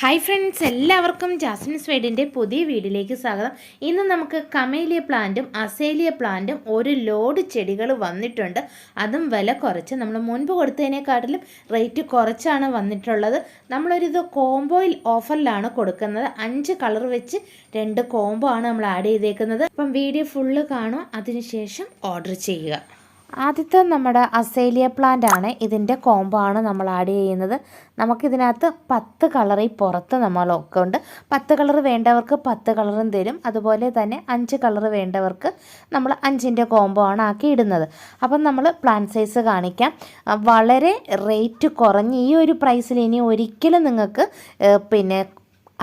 Hi friends എല്ലാവർക്കും Jasmine സ്വേഡിന്റെ പുതിയ വീഡിയോയിലേക്ക് സ്വാഗതം. ഇന്ന് നമുക്ക് കമേലിയ പ്ലാന്റും അസേലിയ പ്ലാന്റും ഒരു ലോഡ് ചെടികൾ വന്നിട്ടുണ്ട്. അതും വില കുറച്ച്. നമ്മൾ മുൻപ് കൊടുത്തതിനെക്കാട്ടിലും റേറ്റ് കുറച്ചാണ് വന്നിട്ടുള്ളത്. നമ്മളൊരിത് കോംബോയിൽ ഓഫറിലാണ് കൊടുക്കുന്നത്. അഞ്ച് കളർ വെച്ച് രണ്ട് കോംബോ ആണ് നമ്മൾ ആഡ് ചെയ്തേക്കുന്നത്. അപ്പം വീഡിയോ ഫുള്ള് കാണും അതിനുശേഷം ഓർഡർ ചെയ്യുക. ആദ്യത്തെ നമ്മുടെ അസേലിയ പ്ലാന്റ് ആണ്. ഇതിന്റെ കോംബോ ആണ് നമ്മൾ ആഡ് ചെയ്യുന്നത്. നമുക്കിതിനകത്ത് പത്ത് കളറിൽ പുറത്ത് നമ്മളൊക്കെ ഉണ്ട് പത്ത് കളർ വേണ്ടവർക്ക് പത്ത് കളറും തരും. അതുപോലെ തന്നെ അഞ്ച് കളർ വേണ്ടവർക്ക് നമ്മൾ അഞ്ചിന്റെ കോംബോ ആണ് ആക്കി ഇടുന്നത്. അപ്പം നമ്മൾ പ്ലാൻ സൈസ് കാണിക്കാം. വളരെ റേറ്റ് കുറഞ്ഞ് ഈ ഒരു പ്രൈസിൽ ഇനി ഒരിക്കലും നിങ്ങൾക്ക് പിന്നെ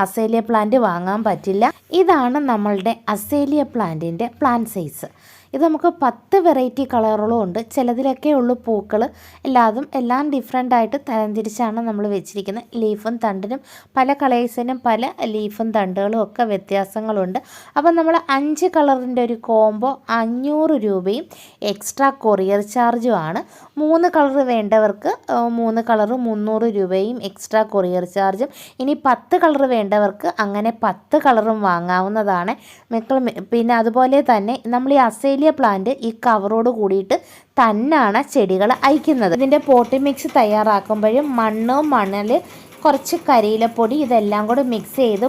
അസേലിയ പ്ലാന്റ് വാങ്ങാൻ പറ്റില്ല. ഇതാണ് നമ്മളുടെ അസേലിയ പ്ലാന്റിന്റെ പ്ലാന്റ് സൈസ് ഇത് നമുക്ക് പത്ത് വെറൈറ്റി കളറുകളും ഉണ്ട്. ചിലതിലൊക്കെ ഉള്ളു പൂക്കൾ എല്ലാതും എല്ലാം ഡിഫറെന്റ് ആയിട്ട് തരംതിരിച്ചാണ് നമ്മൾ വെച്ചിരിക്കുന്നത്. ലീഫും തണ്ടിനും പല കളേഴ്സിനും പല ലീഫും തണ്ടുകളും ഒക്കെ വ്യത്യാസങ്ങളുണ്ട്. അപ്പം നമ്മൾ അഞ്ച് കളറിന്റെ ഒരു കോംബോ അഞ്ഞൂറ് രൂപയും എക്സ്ട്രാ കൊറിയർ ചാർജും ആണ്. മൂന്ന് കളർ വേണ്ടവർക്ക് മൂന്ന് കളർ മുന്നൂറ് രൂപയും എക്സ്ട്രാ കൊറിയർ ചാർജും ഇനി പത്ത് കളർ വേണ്ടവർക്ക് അങ്ങനെ പത്ത് കളറും വാങ്ങാവുന്നതാണ്. മക്കൾ പിന്നെ അതുപോലെ തന്നെ നമ്മൾ ഈ അസേലിയ പ്ലാന്റ് ഈ കവറോട് കൂടിയിട്ട് തന്നെയാണ് ചെടികൾ അയക്കുന്നത്. ഇതിന്റെ പോട്ടി മിക്സ് തയ്യാറാക്കുമ്പോഴും മണ്ണും മണൽ കുറച്ച് കരിയിലപ്പൊടി ഇതെല്ലാം കൂടെ മിക്സ് ചെയ്ത്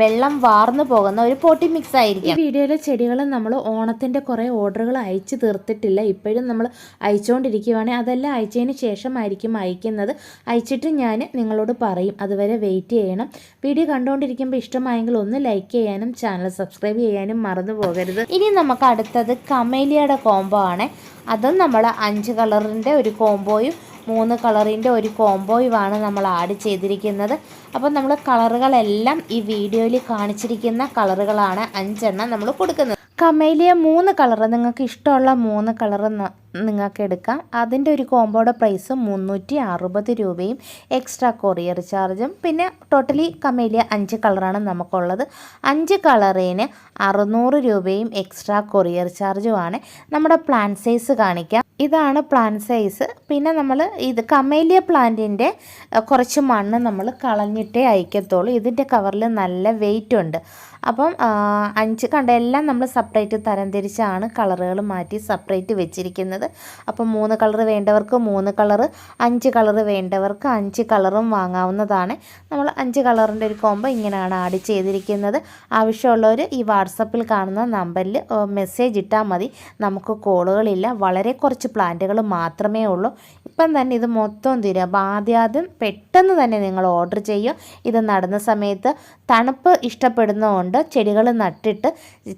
വെള്ളം വാർന്നു പോകുന്ന ഒരു പൊട്ടി മിക്സ് ആയിരിക്കും. ഈ വീഡിയോയിലെ ചെടികൾ നമ്മൾ ഓണത്തിന്റെ കുറേ ഓർഡറുകൾ അയച്ചു തീർത്തിട്ടില്ല. ഇപ്പോഴും നമ്മൾ അയച്ചുകൊണ്ടിരിക്കുകയാണെങ്കിൽ അതെല്ലാം അയച്ചതിന് ശേഷമായിരിക്കും അയക്കുന്നത്. അയച്ചിട്ട് ഞാൻ നിങ്ങളോട് പറയും. അതുവരെ വെയിറ്റ് ചെയ്യണം. വീഡിയോ കണ്ടുകൊണ്ടിരിക്കുമ്പോൾ ഇഷ്ടമായെങ്കിൽ ഒന്ന് ലൈക്ക് ചെയ്യാനും ചാനൽ സബ്സ്ക്രൈബ് ചെയ്യാനും മറന്നു പോകരുത്. ഇനി നമുക്ക് അടുത്തത് കമേലിയയുടെ കോംബോ ആണ്. അതും നമ്മൾ അഞ്ച് കളറിന്റെ ഒരു കോംബോയും മൂന്ന് കളറിന്റെ ഒരു കോംബോയുമാണ് നമ്മൾ ആഡ് ചെയ്തിരിക്കുന്നത്. അപ്പോൾ നമ്മൾ കളറുകളെല്ലാം ഈ വീഡിയോയിൽ കാണിച്ചിരിക്കുന്ന കളറുകളാണ് അഞ്ചെണ്ണം നമ്മൾ കൊടുക്കുന്നത്. കമേലിയ മൂന്ന് കളറ്. നിങ്ങൾക്ക് ഇഷ്ടമുള്ള മൂന്ന് കളർ നിങ്ങൾക്ക് എടുക്കാം. അതിന്റെ ഒരു കോംബോയുടെ പ്രൈസ് മുന്നൂറ്റി അറുപത് രൂപയും എക്സ്ട്രാ കൊറിയർ ചാർജും പിന്നെ ടോട്ടലി കമേലിയ അഞ്ച് കളറാണ് നമുക്കുള്ളത്. അഞ്ച് കളറിന് അറുന്നൂറ് രൂപയും എക്സ്ട്രാ കൊറിയർ ചാർജുമാണ് നമ്മുടെ പ്ലാൻ സൈസ് കാണിക്കാം. ഇതാണ് പ്ലാൻ സൈസ് പിന്നെ നമ്മൾ ഇത് കമേലിയ പ്ലാന്റിന്റെ കുറച്ച് മണ്ണ് നമ്മൾ കളഞ്ഞിട്ടേ അയക്കത്തുള്ളൂ. ഇതിന്റെ കവറിൽ നല്ല വെയിറ്റ് ഉണ്ട്. അപ്പം അഞ്ച് കണ്ട എല്ലാം നമ്മൾ സെപ്പറേറ്റ് തരംതിരിച്ചാണ് കളറുകൾ മാറ്റി സെപ്പറേറ്റ് വെച്ചിരിക്കുന്നത്. അപ്പം മൂന്ന് കളർ വേണ്ടവർക്ക് മൂന്ന് കളർ അഞ്ച് കളർ വേണ്ടവർക്ക് അഞ്ച് കളറും വാങ്ങാവുന്നതാണ്. നമ്മൾ അഞ്ച് കളറിന്റെ ഒരു കോംബോ ഇങ്ങനെയാണ് ആഡ് ചെയ്തിരിക്കുന്നത്. ആവശ്യമുള്ളവർ ഈ വാട്സപ്പിൽ കാണുന്ന നമ്പറിൽ മെസ്സേജ് ഇട്ടാൽ മതി. നമുക്ക് കോളുകളില്ല. വളരെ കുറച്ച് പ്ലാന്റുകൾ മാത്രമേ ഉള്ളൂ. ഇപ്പം തന്നെ ഇത് മൊത്തം തീരും. അപ്പോൾ ആദ്യാദ്യം പെട്ടെന്ന് തന്നെ നിങ്ങൾ ഓർഡർ ചെയ്യുക. ഇത് നടുന്ന സമയത്ത് തണുപ്പ് ഇഷ്ടപ്പെടുന്നതുകൊണ്ട് ചെടികൾ നട്ടിട്ട്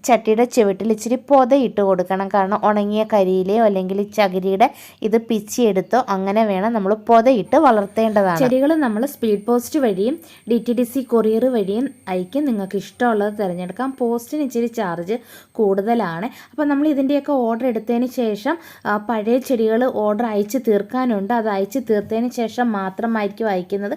ചട്ടിയുടെ ചുവട്ടിൽ ഇച്ചിരി പൊതയിട്ട് കൊടുക്കണം. കാരണം ഉണങ്ങിയ കരിയിലെയോ അല്ലെങ്കിൽ ചകിരിയുടെ ഇത് പിച്ചിയെടുത്തോ അങ്ങനെ വേണം നമ്മൾ പൊതയിട്ട് വളർത്തേണ്ടതാണ്. ചെടികൾ നമ്മൾ സ്പീഡ് പോസ്റ്റ് വഴിയും D T D C courier വഴിയും അയക്കും നിങ്ങൾക്ക് ഇഷ്ടമുള്ളത് തിരഞ്ഞെടുക്കാം. പോസ്റ്റിന് ഇച്ചിരി ചാർജ് കൂടുതലാണ്. അപ്പോൾ നമ്മൾ ഇതിന്റെയൊക്കെ ഓർഡർ എടുത്തതിന് ശേഷം പഴയ ചെടികൾ ഓർഡർ അയച്ച് തീർക്കാനുണ്ട്. അത് അയച്ച് തീർത്തതിന് ശേഷം മാത്രമായിരിക്കും അയക്കുന്നത്.